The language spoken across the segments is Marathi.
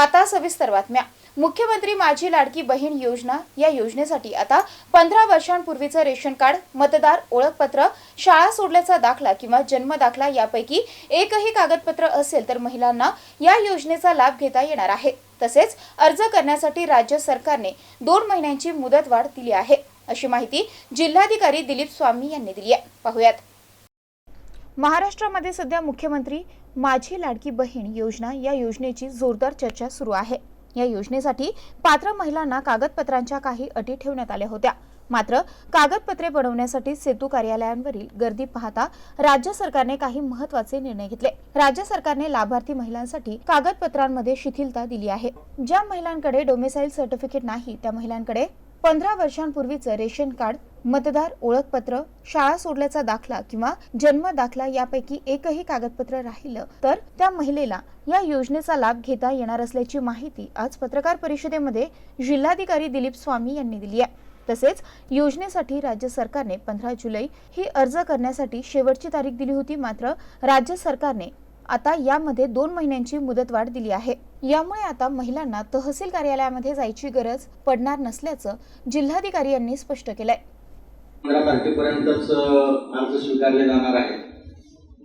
आता सविस्तर बातम्या. मुख्यमंत्री माझी लाडकी बहीण योजना या योजनेसाठी आता पंधरा वर्षांपूर्वीचं रेशन कार्ड मतदार ओळखपत्र शाळा सोडल्याचा दाखला किंवा जन्म दाखला यापैकी एकही कागदपत्र असेल तर महिलांना या योजनेचा लाभ घेता येणार आहे. तसेच अर्ज करण्यासाठी राज्य सरकारने दोन महिन्यांची मुदतवाढ दिली आहे. अशी माहिती जिल्हाधिकारी दिलीप स्वामी यांनी दिली आहे. पाहुयात. महाराष्ट्रामध्ये सध्या मुख्यमंत्री माझी लाडकी बहीण योजना या योजनेची जोरदार चर्चा सुरू आहे. या योजनेसाठी पात्र महिलांना कागदपत्रांच्या काही अटी ठेवण्यात आल्या होत्या. मात्र कागदपत्रे बनवण्यासाठी सेतू कार्यालयांवरील गर्दी पाहता राज्य सरकारने काही महत्त्वाचे निर्णय घेतले. राज्य सरकारने लाभार्थी महिलांसाठी कागदपत्रांमध्ये शिथिलता दिली आहे. ज्या महिलांकडे डोमेसाईल सर्टिफिकेट नाही त्या महिलांकडे पंधरा वर्षांपूर्वीचं रेशन कार्ड मतदार ओळखपत्र शाळा सोडल्याचा दाखला किंवा जन्म दाखला यापैकी एकही कागदपत्र राहिलं तर त्या महिलेला या योजनेचा लाभ घेता येणार असल्याची माहिती आज पत्रकार परिषदेमध्ये जिल्हाधिकारी दिलीप स्वामी यांनी दिली आहे. तसेच योजनेसाठी राज्य सरकारने पंधरा जुलै ही अर्ज करण्यासाठी शेवटची तारीख दिली होती मात्र राज्य सरकारने आता यामध्ये दोन महिन्यांची मुदतवाढ दिली आहे. यामुळे आता महिलांना तहसील कार्यालयामध्ये जायची गरज पडणार नसल्याचं जिल्हाधिकारी यांनी स्पष्ट केलंय. पंधरा तारखेपर्यंतच अर्ज स्वीकारले जाणार आहे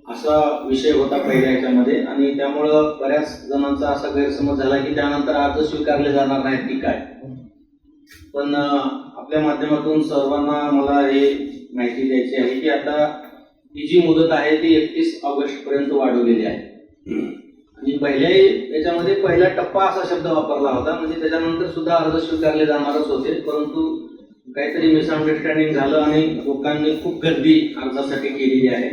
असा विषय होता पहिल्या याच्यामध्ये आणि त्यामुळं बऱ्याच जणांचा असा गैरसमज झाला की त्यानंतर अर्ज स्वीकारले जाणार नाहीत की काय. पण आपल्या माध्यमातून सर्वांना मला हे माहिती द्यायची आहे की आता ही जी मुदत आहे ती एकतीस ऑगस्ट पर्यंत वाढवलेली आहे. आणि पहिल्याही याच्यामध्ये पहिला टप्पा असा शब्द वापरला होता म्हणजे त्याच्यानंतर सुद्धा अर्ज स्वीकारले जाणारच होते परंतु काहीतरी मिसअंडरस्टँडिंग झालं आणि लोकांनी खूप गर्दी अर्जासाठी केलेली आहे.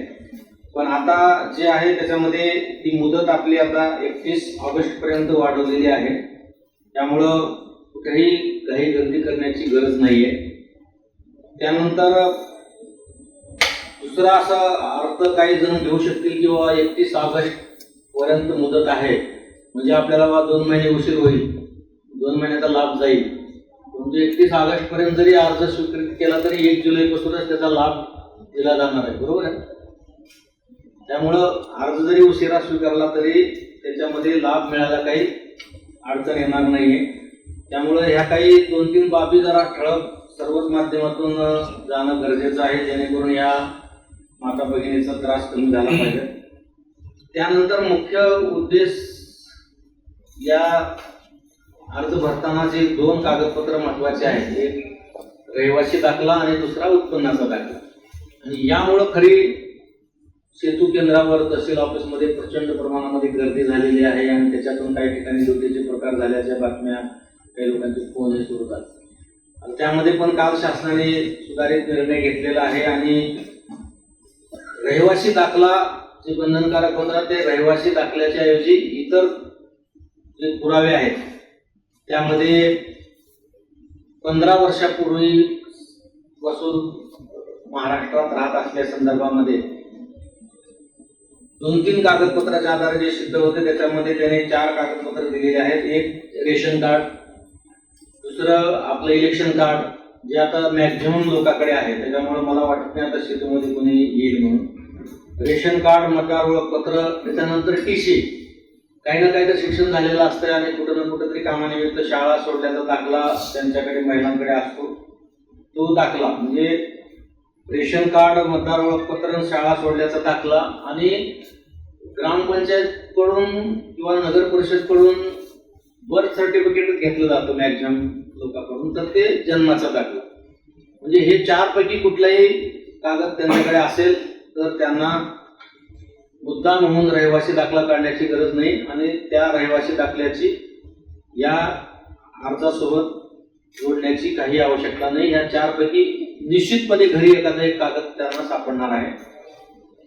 पण आता जे आहे त्याच्यामध्ये ती मुदत आपली आता एकतीस ऑगस्ट पर्यंत वाढवलेली आहे. त्यामुळं कुठेही काही गर्दी करण्याची गरज नाही आहे त्यानंतर दुसरा असा अर्थ काही जण घेऊ शकतील किंवा एकतीस ऑगस्ट पर्यंत मुदत आहे. म्हणजे आपल्याला दोन महिने उशीर होईल. दोन महिन्याचा लाभ जाईल. म्हणजे एकतीस ऑगस्ट पर्यंत जरी अर्ज स्वीकृत केला तरी एक जुलैपासूनच त्याचा लाभ दिला जाणार आहे बरोबर आहे? त्यामुळं अर्ज जरी उशिरा स्वीकारला तरी त्याच्यामध्ये लाभ मिळायला काही अडचण येणार नाहीये. त्यामुळं ह्या काही दोन तीन बाबी जरा ठळक सर्वच माध्यमातून जाणं गरजेचं आहे जेणेकरून या माता भगिनीचा त्रास कमी झाला पाहिजे. त्यानंतर मुख्य उद्देश या अर्ज भरताना जे दोन कागदपत्र महत्त्वाचे आहेत एक रहिवासी दाखला आणि दुसरा उत्पन्नाचा दाखला. आणि यामुळं खरी सेतू केंद्रावर तहसील ऑफिसमध्ये प्रचंड प्रमाणामध्ये गर्दी झालेली आहे आणि त्याच्यातून काही ठिकाणी लुटीचे प्रकार झाल्याच्या बातम्या काही लोकांचे फोनही सुरू होतात आणि त्यामध्ये पण काल शासनाने सुधारित निर्णय घेतलेला आहे आणि रहिवासी दाखला जे बंधनकारक होणार ते रहिवासी दाखल्याच्या ऐवजी इतर जे पुरावे आहेत त्यामध्ये पंधरा वर्षापूर्वी पासून महाराष्ट्रात राहत असल्या संदर्भामध्ये दोन तीन कागदपत्राच्या आधारे जे सिद्ध होते त्याच्यामध्ये त्याने चार कागदपत्र दिलेले आहेत. एक रेशन कार्ड दुसरं आपलं इलेक्शन कार्ड जे आता मॅक्झिमम लोकांकडे आहे. त्याच्यामुळे मला वाटत नाही आता शेतीमध्ये कोणी येईल म्हणून. रेशन कार्ड मतदार ओळखपत्र त्याच्यानंतर टी सी. काही ना काही तर शिक्षण झालेलं असतं आणि कुठं ना कुठं तरी कामानिमित्त शाळा सोडल्याचा दाखला त्यांच्याकडे महिलांकडे असतो. तो दाखला म्हणजे रेशन कार्ड मतदार ओळखपत्र शाळा सोडल्याचा दाखला आणि ग्रामपंचायत कडून किंवा नगर परिषदकडून बर्थ सर्टिफिकेट घेतलं जातं मॅक्झिमम लोकांकडून तर ते जन्माचा दाखला. म्हणजे हे चार पैकी कुठलाही कागद त्यांच्याकडे असेल तर त्यांना मुद्दा म्हणून रहिवासी दाखला काढण्याची गरज नाही आणि त्या रहिवासी दाखल्याची या अर्जासोबत जोडण्याची काही आवश्यकता नाही. या चारपैकी निश्चितपणे घरी एखादा एक कागद त्यांना सापडणार आहे.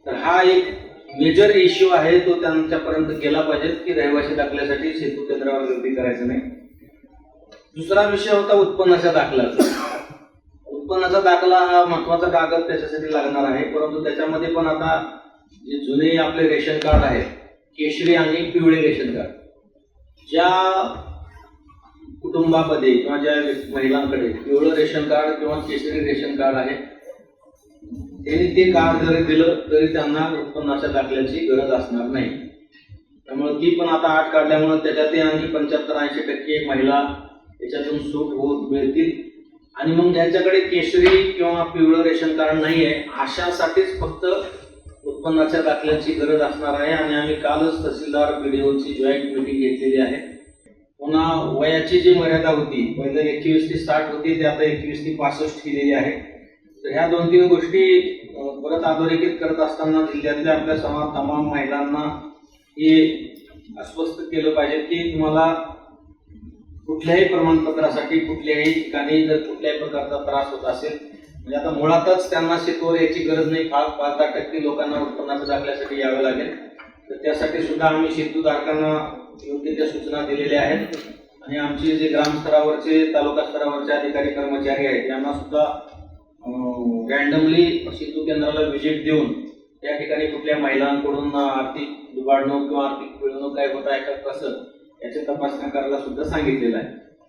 तर हा एक मेजर इश्यू आहे. तो त्यांच्यापर्यंत गेला पाहिजे की रहिवासी दाखल्यासाठी सेतू केंद्रावर गर्दी करायचं नाही. दुसरा विषय होता उत्पन्नाच्या दाखल्याचा. उत्पन्नाचा दाखला हा महत्त्वाचा कागद त्याच्यासाठी लागणार आहे. परंतु त्याच्यामध्ये पण आता जे जुने आपले रेशन कार्ड आहेत केशरी आणि पिवळे रेशन कार्ड. ज्या कुटुंबामध्ये किंवा ज्या महिलांकडे पिवळं रेशन कार्ड किंवा केशरी रेशन कार्ड आहे त्यांनी ते कार्ड जरी दिलं तरी त्यांना उत्पन्नाच्या दाखल्याची गरज असणार नाही. त्यामुळे ती पण आता आठ काढल्यामुळे त्याच्यातही आणखी पंच्याहत्तर ऐंशी टक्के महिला त्याच्यातून सूट होत मिळतील. आणि मग ज्यांच्याकडे केशरी किंवा पिवळं रेशन कार्ड नाही आहे अशासाठीच फक्त उत्पन्नाच्या दाखल्याची गरज असणार आहे आणि आम्ही कालच तहसीलदार बीडीओची जॉईंट मिटिंग घेतलेली आहे. पुन्हा वयाची जी मर्यादा होती पहिले एकवीस ते साठ होती ते आता एकवीस ते पासष्ट केलेली आहे. तर ह्या दोन तीन गोष्टी परत अधोरेखित करत असताना जिल्ह्यातल्या आपल्या समा तमाम महिलांना हे अस्वस्थ केलं पाहिजे की तुम्हाला कुठल्याही प्रमाणपत्रासाठी कुठल्याही ठिकाणी जर कुठल्याही प्रकारचा त्रास होत असेल म्हणजे आता मुळातच त्यांना शेतवर याची गरज नाही. पाच पाच दहा टक्के लोकांना उत्पन्नाच्या दाखल्यासाठी यावं लागेल. तर त्यासाठी सुद्धा आम्ही शेतूधारकांना योग्य त्या सूचना दिलेल्या आहेत. आणि आमचे जे ग्रामस्तरावरचे तालुका स्तरावरचे अधिकारी कर्मचारी आहेत त्यांना सुद्धा रॅन्डमली शेतू केंद्राला व्हिजिट देऊन त्या ठिकाणी कुठल्या महिलांकडून आर्थिक दुबाडणूक किंवा आर्थिक पिळवणूक काय होत आहे का कसं याची तपासणी करायला सुद्धा सांगितलेलं आहे.